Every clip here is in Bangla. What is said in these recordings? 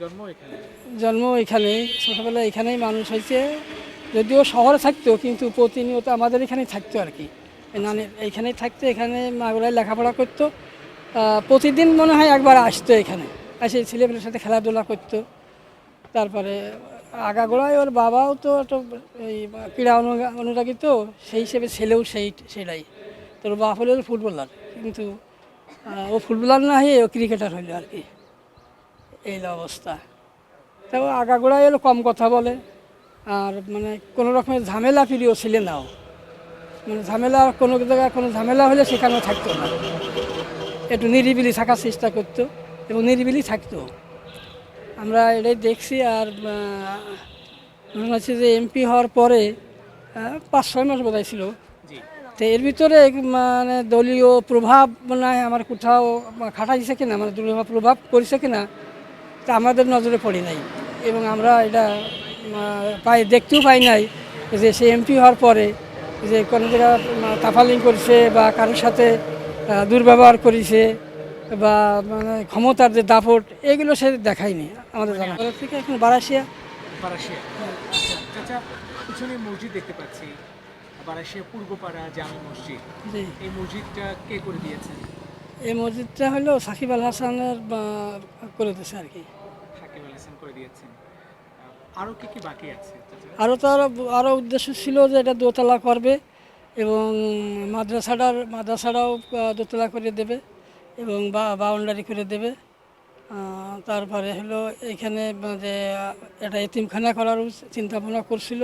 জন্ম এখানে? জন্ম এখানেই এখানেই মানুষ হয়েছে। যদিও শহরে থাকতো কিন্তু প্রতিনিয়ত আমাদের এখানেই থাকতো আর কি। এই নানি এইখানেই থাকতো এখানে মাগুরায় লেখাপড়া করতো। প্রতিদিন মনে হয় একবার আসতো এখানে। এসে ছেলেমেয়ের সাথে খেলাধুলা করতো। তারপরে আগাগোড়ায় ওর বাবাও তো একটা এই ক্রীড়া অনুরা- অনুরাগী তো সেই হিসেবে ছেলেও সেই সেটাই। তোর বাপ হলো ফুটবলার কিন্তু ও ফুটবলার না হয়ে ও ক্রিকেটার হইল আর কি। এই অবস্থা। তাও আগাগোড়ায় এলো কম কথা বলে। আর মানে কোনো রকমের ঝামেলা প্রিয় ছিল নাও মানে ঝামেলা কোনো জায়গায় কোনো ঝামেলা হলে সেখানেও থাকতো না। একটু নিরিবিলি থাকার চেষ্টা করতো এবং নিরিবিলি থাকতো। আমরা এটাই দেখছি আর মনে হচ্ছে যে এমপি হওয়ার পরে পাঁচ ছয় মাস বোধহয় ছিল। তো এর ভিতরে মানে দলীয় প্রভাব মানে আমার কোথাও খাটাইছে কিনা মানে দলীয় প্রভাব করেছে কিনা তা আমাদের নজরে পড়ে নাই। এবং আমরা এটা পাই দেখতেও পাই নাই যে সে এমপি হওয়ার পরে যে কোনো জায়গায় তাফালিং করছে বা কারোর সাথে দুর্ব্যবহার করেছে বা মানে ক্ষমতার যে দাপট এগুলো সে দেখায়নি আমাদের জানা। থেকে এখন বারাসিয়া? বারাসিয়া। আচ্ছা, চাচা পিছনে মসজিদ দেখতে পাচ্ছি। বারাসিয়া পূর্বপাড়া জামি মসজিদ। এই মসজিদটা কে করে দিয়েছেন এই মসজিদটা হলো সাকিব আল হাসানের করে দিয়েছে আর কি। সাকিব করে দিয়েছেন। আহ, আরও কি কি বাকি আছে? আরও তো আরও আরও উদ্দেশ্য ছিল যে এটা দোতলা করবে এবং মাদ্রাসাটার মাদ্রাসাটাও দোতলা করে দেবে এবং বাউন্ডারি করে দেবে। তারপরে হলো এখানে যে এটা এতিমখানা করার চিন্তা ভাবনা করছিল।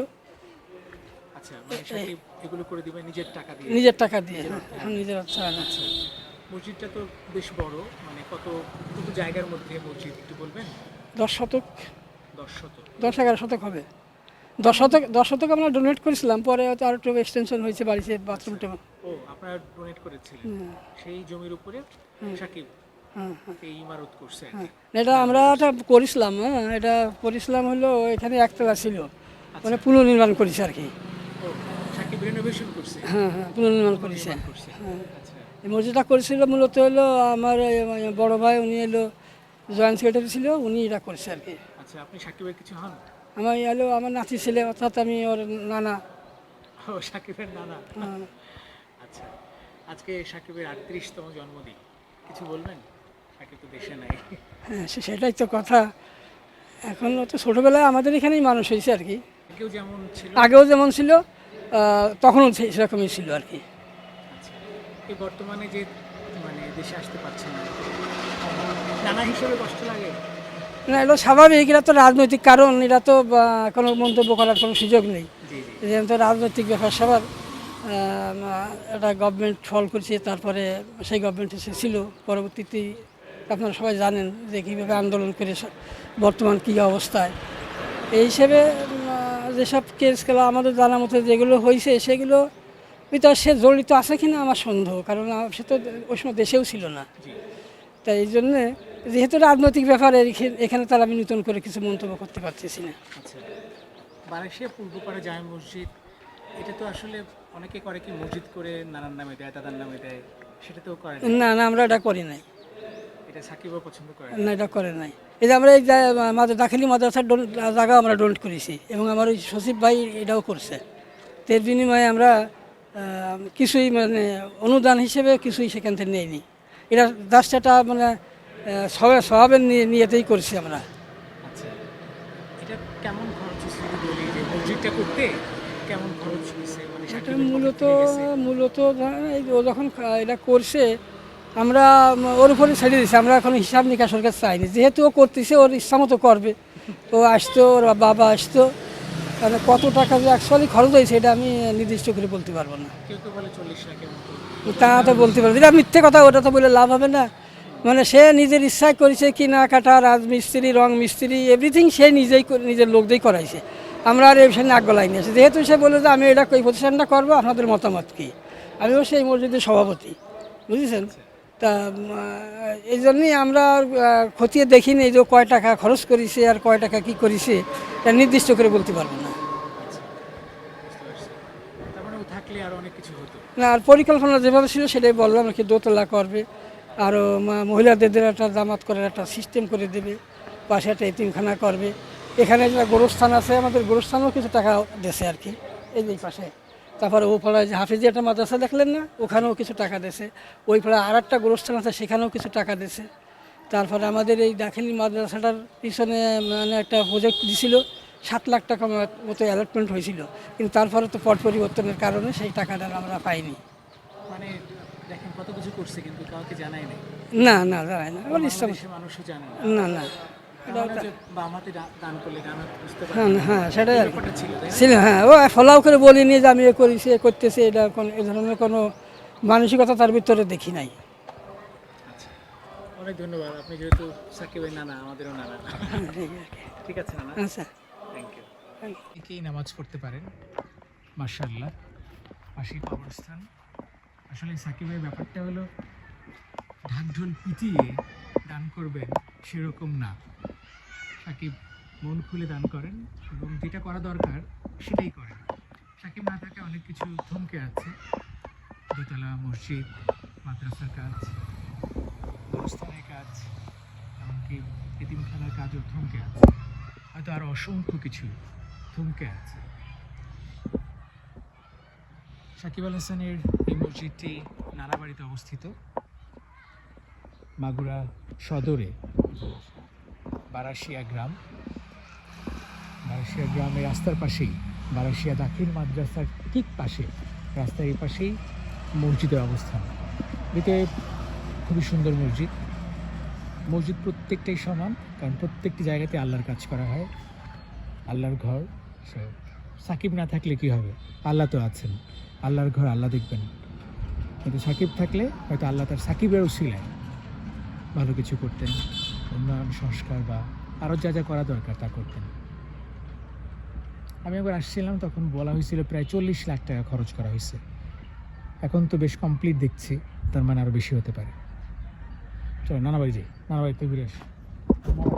আচ্ছা মানে এগুলো করে দিবে নিজের টাকা দিয়ে? নিজের টাকা দিয়ে হ্যাঁ, নিজের আচ্ছা আচ্ছা মসজিদটা তো বেশ বড় মানে কত কত জায়গার মধ্যে মসজিদ একটু বলবেন? দশ শতক? দশ দশ এগারো শতক হবে। দশ শতক দশ শতক আমরা ডোনেট করেছিলাম পরে হয়তো আর একটু এক্সটেনশন হয়েছে বাড়িতে বাথরুমটা ও আপনারা ডোনেট করেছিলেন। সেই জমির উপরে সাকিব হ্যাঁ হ্যাঁ। এটা আমরা এটা করেছিলাম হ্যাঁ। এটা করেছিলাম হলো এখানে একতলা ছিল। মানে পুনর্নির্মাণ করেছে আর কি। হ্যাঁ হ্যাঁ পুনর্নির্মাণ করেছে। করছে। আচ্ছা। এই মসজিদটা করেছিল মূলত হলো আমার বড় ভাই উনি এলো জয়েন্ট সেক্রেটারি ছিল উনি এটা করেছে আর কি। আচ্ছা আপনি সাকিবের কিছু হন? আমার এলো আমার নাতি ছেলে অর্থাৎ আমি ওর নানা। ও সাকিবের নানা? হ্যাঁ। আচ্ছা আজকে সাকিবের আটত্রিশতম জন্মদিন। কিছু বলবেন? সাকিব তো দেশে নাই। হ্যাঁ সেটাই তো কথা। এখন তো ছোটোবেলায় আমাদের এখানেই মানুষ হয়েছে আর কি। কেউ যেমন ছিল? আগেও যেমন ছিল তখনও সেরকমই ছিল আর কি। আচ্ছা এই বর্তমানে যে মানে দেশে আসতে পারছে না নানা হিসেবে কষ্ট লাগে না এটা স্বাভাবিক এটা তো রাজনৈতিক কারণ এটা তো কোনো মন্তব্য করার কোনো সুযোগ নেই। তো রাজনৈতিক ব্যাপার সবার একটা গভর্নমেন্ট ফল করছে তারপরে সেই গভর্নমেন্ট এসে ছিল। পরবর্তীতে আপনারা সবাই জানেন যে কীভাবে আন্দোলন করে বর্তমান কী অবস্থায়। এই হিসেবে যেসব কেসগুলো আমাদের জানা মতো যেগুলো হয়েছে সেগুলো ভিতর সে জড়িত আছে কিনা আমার সন্দেহ কারণ সে তো ওই সময় দেশেও ছিল না। তাই এই জন্যে যেহেতু রাজনৈতিক ব্যাপারে এখে- এখানে তারা আমি নতুন করে কিছু মন্তব্য করতে পারতেছি না। আচ্ছা। বারাসিয়া পূর্বপাড়া জামে মসজিদ এটা তো আসলে অনেকে করে কি মসজিদ করে নানার নামে দেয় দাদার নামে দেয় সেটা তো করে না? না আমরা এটা করি নাই। এটা সাকিবও পছন্দ করে না। এটা করে নাই। এই যে আমরা এই জা- মাদ্রা দাখিলি মাদ্রাসার জায়গা আমরা ডোনেট করেছি এবং আমার ওই সচিব ভাই এটাও করছে। তো এর বিনিময়ে আমরা কিছুই মানে অনুদান হিসেবে কিছুই সেখান থেকে নেইনি। এটা জাস্ট এটা মানে সবে স্বভাবের নিয়ে নিয়েতেই করছি আমরা। আচ্ছা এটা কেমন খরচ হয়েছে যদি বলি যে মসজিদটা করতে? কেমন খরচ মানে এটা মূলত মূলত এই ও যখন এটা করছে আমরা ওর উপরে ছেড়ে দিয়েছি। আমরা এখন হিসাব নিকাশ ওর কাছে চাইনি। যেহেতু ও করতেছে ওর ইচ্ছা মতো করবে। ও আসতো ওর বাবা আসতো। মানে কত টাকা যে অ্যাকচুয়ালি খরচ হয়েছে এটা আমি নির্দিষ্ট করে বলতে পারব না। তা তো বলতে পারব। এটা মিথ্যে কথা ওটা তো বলে লাভ হবে না। মানে সে নিজের ইচ্ছায় করেছে কিনা কাটা রাজমিস্ত্রি রং মিস্ত্রি এভরিথিং সে নিজেই নিজের লোক করাইছে। আমরা আর এই বিষয়ে নাক গলাই নিয়েছি যেহেতু সে বলে যে আমি এটা এই প্রতিষ্ঠানটা করব আপনাদের মতামত কি? আমিও সেই মসজিদের সভাপতি। বুঝেছেন? তা এই জন্যই আমরা খতিয়ে দেখিনি যে কয় টাকা খরচ করেছে আর কয় টাকা কি করেছে এটা নির্দিষ্ট করে বলতে পারব না। মানে ও থাকলে আর অনেক কিছু না আর পরিকল্পনা যেভাবে ছিল সেটাই বললাম আর কি দোতলা করবে। আরও মহিলাদের একটা জামাত করার একটা সিস্টেম করে দেবে, পাশে একটা এতিমখানা করবে। এখানে যে গোরস্থান আছে, আমাদের গোরস্থানেও কিছু টাকা দেশে আর কি, এই যে পাশে। তারপরে ও পাড়ায় যে হাফিজি একটা মাদ্রাসা দেখলেন না? ওখানেও কিছু টাকা দেশে ওই পাড়ায় আর একটা গোরস্থান আছে, সেখানেও কিছু টাকা দেশে তারপরে আমাদের এই দাখিলি মাদ্রাসাটার পিছনে মানে একটা প্রজেক্ট দিছিল, সাত লাখ টাকা মতো অ্যালটমেন্ট হয়েছিল। কিন্তু তারপরে তো পট পরিবর্তনের কারণে সেই টাকাটা আমরা পাইনি। মানে কিছু করছে কিন্তু কাউকে জানাই নাই। না না জানাই না। আমার দেশের মানুষও জানে না। না হ্যাঁ হ্যাঁ সেটাই ছিল হ্যাঁ ও ফলাও করে বলিনি যে আমি এ করেছি এ করতেছি এটা কোন এ ধরনের কোনো মানসিকতা তার ভিতরে দেখি নাই। আচ্ছা। অনেক ধন্যবাদ। আপনি যেহেতু সাকিবের নানা আমাদেরও নানা। ঠিক আছে নানা? আচ্ছা। থ্যাংক ইউ নামাজ পড়তে পারেন মার্শাল্লাহ পাশেই কবরস্থান। আসলে সাকিবের ব্যাপারটা হলো, ঢাকঢোল পিটিয়ে দান করবেন সেরকম না। সাকিব মন খুলে দান করেন এবং যেটা করা দরকার সেটাই করেন। সাকিব না থাকে অনেক কিছু থমকে আছে। দোতলা মসজিদ, মাদ্রাসার কাজ গোরস্থানের কাজ, এমনকি এতিমখানার কাজও থমকে আছে। হয়তো আরও অসংখ্য কিছু থমকে আছে। সাকিব আল হাসানের এই মসজিদটি নানাবাড়িতে অবস্থিত মাগুরা সদরে বারাসিয়া গ্রাম। বারাসিয়া গ্রামের রাস্তার পাশেই, বারাসিয়া দাখিল মাদ্রাসার ঠিক পাশে, রাস্তার এই পাশেই মসজিদের অবস্থান। এতে খুবই সুন্দর মসজিদ। মসজিদ প্রত্যেকটাই সমান, কারণ প্রত্যেকটি জায়গাতে আল্লাহর কাজ করা হয়, আল্লাহর ঘর সাকিব না থাকলে কি হবে? আল্লাহ তো আছেন। আল্লাহর ঘর আল্লাহ দেখবেন। কিন্তু সাকিব থাকলে, হয়তো আল্লাহ তার সাকিবের উসিলায় ভালো কিছু করতেন। উন্নয়ন, সংস্কার বা আরও যা যা করা দরকার তা করতেন। আমি একবার আসছিলাম, তখন বলা হয়েছিল প্রায় চল্লিশ লাখ টাকা খরচ করা হয়েছে। এখন তো বেশ কমপ্লিট দেখছি, তার মানে আরও বেশি হতে পারে। চলো নানা বাড়ি যাই। নানা বাড়িতে ঘুরে আসি।